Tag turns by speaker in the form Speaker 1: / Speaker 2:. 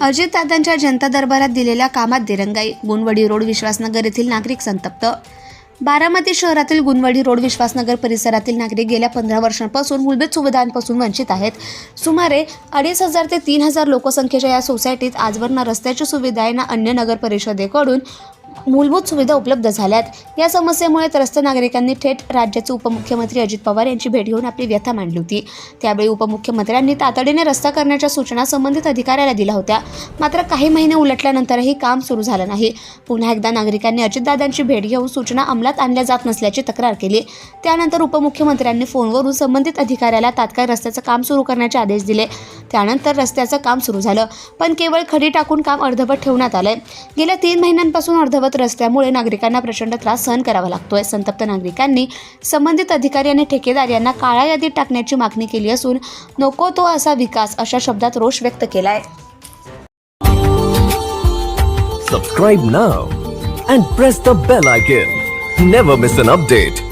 Speaker 1: अजितदादांच्या जनता दरबारात दिलेल्या कामात दिरंगाई गुणवडी रोड विश्वासनगर येथील नागरिक संतप्त. बारामती शहरातील गुणवडी रोड विश्वासनगर परिसरातील नागरिक गेल्या पंधरा वर्षांपासून मूलभूत सुविधांपासून वंचित आहेत. सुमारे अडीच हजार ते तीन हजार लोकसंख्येच्या या सोसायटीत आजवर ना रस्त्याची सुविधा आहे ना अन्य नगर परिषदेकडून मूलभूत सुविधा उपलब्ध झाल्यात. या समस्येमुळे त्रस्त नागरिकांनी थेट राज्याचे उपमुख्यमंत्री अजित पवार यांची भेट घेऊन आपली व्यथा मांडली होती. त्यावेळी उपमुख्यमंत्र्यांनी तातडीने रस्ता करण्याच्या सूचना संबंधित अधिकाऱ्याला दिल्या होत्या. मात्र काही महिने उलटल्यानंतरही काम सुरू झालं नाही. पुन्हा एकदा नागरिकांनी अजितदादांची भेट घेऊन सूचना अंमलात आणल्या जात नसल्याची तक्रार केली. त्यानंतर उपमुख्यमंत्र्यांनी फोनवरून संबंधित अधिकाऱ्याला तात्काळ रस्त्याचं काम सुरू करण्याचे आदेश दिले. त्यानंतर रस्त्याचं काम सुरू झालं. पण केवळ खडी टाकून काम अर्धवट ठेवण्यात आलंय. गेल्या तीन महिन्यांपासून अर्ध धबधबत रस्त्यामुळे नागरिकांना प्रचंड त्रास सहन करावा लागतोय संतप्त नागरिकांनी संबंधित अधिकारी आणि ठेकेदार यांना काळ्या यादीत टाकण्याची मागणी केली असून नको तो असा विकास अशा शब्दात रोष व्यक्त केलाय
Speaker 2: Subscribe now and press the bell icon. Never miss an update.